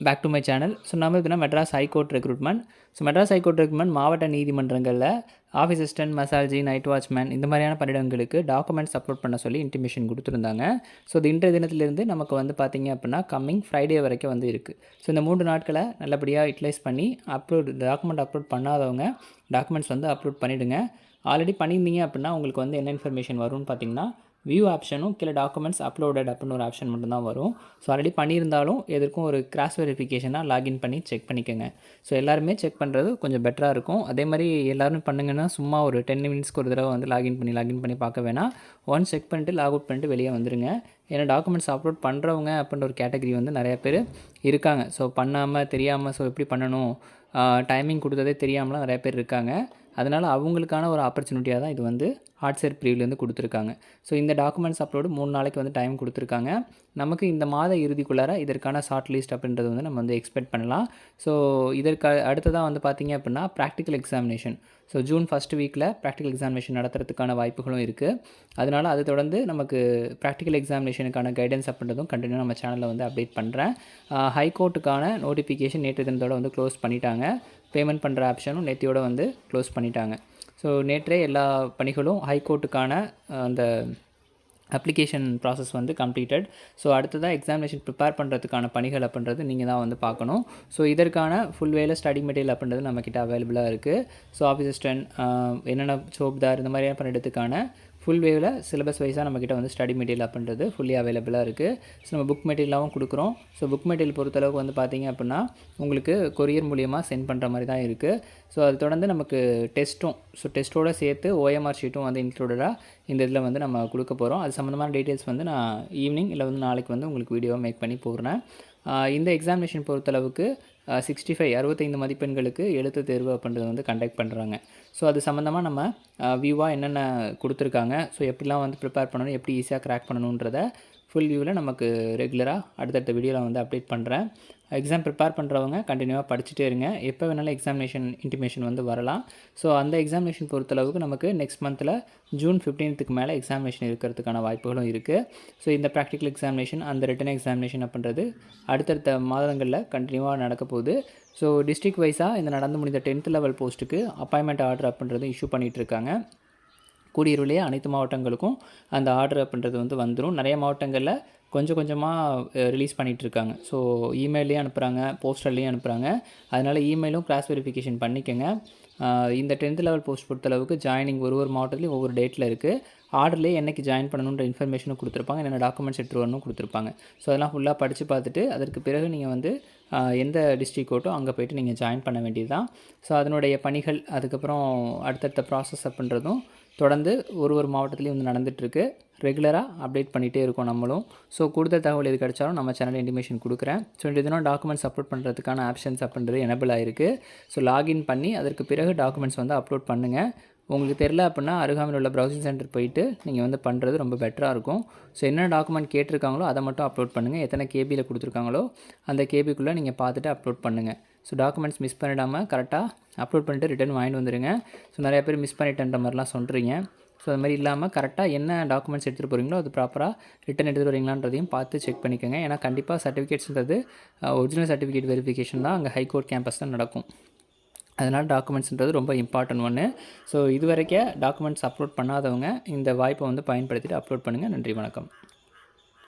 Back to my channel so நம்ம இதுனா Madras high court recruitment so Madras high court recruitment மாவட்ட நீதிமன்றங்களில் office assistant மசாஜி night watchman இந்த மாதிரியான பணியிடங்களுக்கு டாக்குமெண்ட்ஸ் அப்லோட் பண்ண சொல்லி இன்டிமேஷன் கொடுத்துருந்தாங்க. ஸோ இது இன்றைய தினத்திலிருந்து நமக்கு வந்து பார்த்திங்க அப்படின்னா கம்மிங் ஃப்ரைடே வரைக்கும் வந்து இருக்குது ஸோ இந்த மூன்று நாட்களை நல்லபடியாக யூட்டிலைஸ் பண்ணி அப்லோட் டாக்குமெண்ட் அப்லோட் பண்ணாதவங்க டாக்குமெண்ட்ஸ் வந்து அப்லோட் பண்ணிவிடுங்க ஆல்ரெடி பண்ணியிருந்தீங்க அப்படின்னா உங்களுக்கு வந்து என்ன இன்ஃபர்மேஷன் வரும்னு பார்த்தீங்கன்னா வியூ ஆப்ஷனும் கீழே டாக்குமெண்ட்ஸ் அப்லோடட் அப்படின்னு ஒரு ஆப்ஷன் மட்டும்தான் வரும். ஸோ ஆல்ரெடி பண்ணியிருந்தாலும் எதற்கும் ஒரு கிராஸ் வெரிஃபிகேஷனாக லாகின் பண்ணி செக் பண்ணிக்கோங்க. ஸோ எல்லாருமே செக் பண்ணுறது கொஞ்சம் பெட்டராக இருக்கும். அதே மாதிரி எல்லோரும் பண்ணுங்கன்னா சும்மா ஒரு டென் மினிட்ஸ்க்கு ஒரு தடவை வந்து லாகின் பண்ணி லாகின் பண்ணி பார்க்க வேணாம். ஒன் செக் பண்ணிட்டு லாக் அவுட் பண்ணிட்டு வெளியே வந்துடுங்க ஏன்னா டாக்குமெண்ட்ஸ் அப்லோட் பண்ணுறவங்க அப்படின்ற ஒரு கேட்டகரி வந்து நிறையா பேர் இருக்காங்க. ஸோ பண்ணாமல் தெரியாமல் ஸோ எப்படி பண்ணணும்? டைமிங் கொடுத்ததே தெரியாமலாம் நிறைய பேர் இருக்காங்க. அதனால் அவங்களுக்கான ஒரு ஆப்பர்ச்சுனிட்டியாக தான் இது வந்து ஹாட்சேர் ப்ரீவ்லேருந்து கொடுத்துருக்காங்க. ஸோ இந்த டாக்குமெண்ட்ஸ் அப்லோடு மூணு நாளைக்கு வந்து டைம் கொடுத்துருக்காங்க. நமக்கு இந்த மாத இறுதிக்குள்ளார இதற்கான ஷார்ட் லிஸ்ட் அப்படின்றது வந்து நம்ம வந்து எக்ஸ்பெக்ட் பண்ணலாம். ஸோ இதற்கு அடுத்ததாக வந்து பார்த்திங்க அப்படின்னா practical examination so June first வீக்கில் ப்ராக்டிக்கல் எக்ஸாமினேஷன் நடத்துறதுக்கான வாய்ப்புகளும் இருக்குது அதனால் அது தொடர்ந்து நமக்கு ப்ராக்டிக்கல் எக்ஸாமினேஷனுக்கான கைடன்ஸ் அப்படின்றதும் கண்டினியூ நம்ம சேனலில் வந்து அப்டேட் பண்ணுறேன் ஹைகோர்ட்டுக்கான நோட்டிஃபிகேஷன் நேற்று தினத்தோடு வந்து க்ளோஸ் பண்ணிட்டாங்க. பேமெண்ட் பண்ணுற ஆப்ஷனும் நேத்தியோடு வந்து க்ளோஸ் பண்ணிட்டாங்க. ஸோ நேற்றே எல்லா பணிகளும் ஹைகோர்ட்டுக்கான அந்த அப்ளிகேஷன் ப்ராசஸ் வந்து கம்ப்ளீட்டட் ஸோ அடுத்ததாக எக்ஸாமினேஷன் ப்ரிப்பேர் பண்ணுறதுக்கான பணிகள் அப்படின்றது நீங்கள் தான் வந்து பார்க்கணும். ஸோ இதற்கான ஃபுல் வேலை ஸ்டடி மெட்டீரியல் அப்படின்றது நம்மக்கிட்ட அவைலபிளாக இருக்குது ஸோ ஆஃபீஸ் அசிஸ்டன்ட் என்னென்ன சோப்தார் இந்த மாதிரியான பண்ணுறதுக்கான ஃபுல் வேவில் சிலபஸ் வைஸாக நம்மக்கிட்ட வந்து ஸ்டடி மெட்டீரியல் அப்படின்றது ஃபுல்லி அவைலபிளாக இருக்குது ஸோ நம்ம புக் மெட்டீரியலாகவும் கொடுக்குறோம். ஸோ புக் மெட்டீரியல் பொறுத்தளவுக்கு வந்து பார்த்திங்க அப்படின்னா உங்களுக்கு கொரியர் மூலியமாக சென்ட் பண்ணுற மாதிரி தான் இருக்குது ஸோ அது தொடர்ந்து நமக்கு டெஸ்ட்டும் ஸோ டெஸ்ட்டோடு சேர்த்து ஓஎம்ஆர் ஷீட்டும் வந்து இன்க்ளூடடாக இந்த இதில் வந்து நம்ம கொடுக்க போகிறோம் அது சம்மந்தமான டீட்டெயில்ஸ் வந்து நான் ஈவினிங் இல்லை வந்து நாளைக்கு வந்து உங்களுக்கு வீடியோ மேக் பண்ணி போடுறேன். இந்த எக்ஸாமினேஷன் பொறுத்தளவுக்கு சிக்ஸ்டி ஃபைவ் அறுபத்தைந்து மதிப்பெண்களுக்கு எழுத்து தேர்வு அப்படின்றது வந்து கண்டக்ட் பண்ணுறாங்க ஸோ அது சம்மந்தமாக நம்ம வியூவாக என்னென்ன கொடுத்துருக்காங்க? ஸோ எப்படிலாம் வந்து ப்ரிப்பேர் பண்ணணும்? எப்படி ஈஸியாக க்ராக் பண்ணணுன்றத ஃபுல் வியூவில் நமக்கு ரெகுலராக அடுத்தடுத்த வீடியோவில் வந்து அப்டேட் பண்ணுறேன் எக்ஸாம் ப்ரிப்பேர் பண்ணுறவங்க கண்டினியூவாக படிச்சுட்டே இருங்க. எப்போ வேணாலும் எக்ஸாமினேஷன் இன்டிமேஷன் வந்து வரலாம். ஸோ அந்த எக்ஸாமினேஷன் பொறுத்தளவுக்கு நமக்கு நெக்ஸ்ட் மந்தில் ஜூன் ஃபிஃப்டீன்த்துக்கு மேலே எக்ஸாமினேஷன் இருக்கிறதுக்கான வாய்ப்புகளும் இருக்குது ஸோ இந்த ப்ராக்டிக்கல் எக்ஸாமினேஷன் அந்த ரிட்டன் எக்ஸாமினேஷன் அப்படின்றது அடுத்தடுத்த மாதங்களில் கண்டினியூவாக நடக்க போகுது. ஸோ டிஸ்ட்ரிக் வைஸாக இந்த நடந்து முடிந்த டென்த் லெவல் போஸ்ட்டுக்கு அப்பாயின்மெண்ட் ஆர்டர் அப்படின்றதும் இஷ்யூ பண்ணிகிட்ருக்காங்க கூடியிருவிலேயே அனைத்து மாவட்டங்களுக்கும் அந்த ஆர்டர் அப்படின்றது வந்து வந்துடும் நிறைய மாவட்டங்களில் கொஞ்சம் கொஞ்சமாக ரிலீஸ் பண்ணிகிட்ருக்காங்க ஸோ இமெயிலையும் அனுப்புகிறாங்க போஸ்டர்லேயும் அனுப்புகிறாங்க அதனால் இமெயிலும் கிளாஸ் வெரிஃபிகேஷன் பண்ணிக்கோங்க. இந்த டென்த் லெவல் போஸ்ட் பொறுத்தளவுக்கு ஜாயினிங் ஒரு ஒரு மாவட்டத்துலையும் ஒவ்வொரு டேட்டில் இருக்குது ஆர்டர்லேயே என்றைக்கு ஜாயின் பண்ணணுன்ற இன்ஃபர்மேஷனும் கொடுத்துருப்பாங்க. என்னென்ன டாக்குமெண்ட்ஸ் எடுத்து வரணும் கொடுத்துருப்பாங்க. ஸோ அதெல்லாம் ஃபுல்லாக படித்து பார்த்துட்டு அதற்கு பிறகு நீங்கள் வந்து எந்த டிஸ்ட்ரிக் கோட்டோ அங்கே போய்ட்டு நீங்கள் ஜாயின் பண்ண வேண்டியது தான் ஸோ அதனுடைய பணிகள் அதுக்கப்புறம் அடுத்தடுத்த ப்ராசஸ் அப்படின்றதும் தொடர்ந்து ஒரு ஒரு மாவட்டத்துலேயும் வந்து நடந்துகிட்ருக்கு ரெகுலராக அப்டேட் பண்ணிகிட்டே இருக்கோம் நம்மளும். ஸோ கூடுதல் தகவல் எது கிடைச்சாலும் நம்ம சேனல் இன்டிமேஷன் கொடுக்குறேன். ஸோ இந்த தினம் டாக்குமெண்ட்ஸ் அப்லோட் பண்ணுறதுக்கான ஆப்ஷன்ஸ் அப்படின்றது எனபிள் ஆகிருக்கு ஸோ லாகின் பண்ணி அதற்கு பிறகு டாக்குமெண்ட்ஸ் வந்து அப்லோட் பண்ணுங்கள் உங்களுக்கு தெரில அப்படின்னா அருகாமையில் உள்ள ப்ரௌசிங் சென்டர் போயிட்டு நீங்கள் வந்து பண்ணுறது ரொம்ப பெட்டராக இருக்கும். ஸோ என்ன டாக்குமெண்ட் கேட்டிருக்காங்களோ அதை மட்டும் அப்லோட் பண்ணுங்கள் எத்தனை கேபியில் கொடுத்துருக்காங்களோ அந்த கேபிக்குள்ளே நீங்கள் பார்த்துட்டு அப்லோட் பண்ணுங்கள் ஸோ டாக்குமெண்ட்ஸ் மிஸ் பண்ணிடாமல் கரெக்டாக அப்லோட் பண்ணிட்டு ரிட்டன் வாங்கிட்டு வந்துடுங்க ஸோ நிறைய பேர் மிஸ் பண்ணிட்டேன்ற மாதிரிலாம் சொல்கிறீங்க ஸோ அது மாதிரி இல்லாமல் கரெக்டாக என்ன டாக்குமெண்ட்ஸ் எடுத்துகிட்டு போகிறீங்களோ அது ப்ராப்பராக ரிட்டன் எடுத்துகிட்டு வரீங்களான்றதையும் பார்த்து செக் பண்ணிக்கோங்க. ஏன்னா கண்டிப்பாக சர்டிஃபிகேட்ஸ்ன்றது ஒரிஜினல் சர்டிஃபிகேட் வெரிஃபிகேஷன் தான் அங்கே ஹைகோர்ட் கேம்பஸ் தான் நடக்கும். அதனால் டாக்குமெண்ட்ஸ்ன்றது ரொம்ப இம்பார்ட்டன்ட் ஒன்று ஸோ இது வரைக்கும் டாக்குமெண்ட்ஸ் அப்லோட் பண்ணாதவங்க இந்த வாய்ப்பை வந்து பயன்படுத்திட்டு அப்லோட் பண்ணுங்கள் நன்றி வணக்கம்.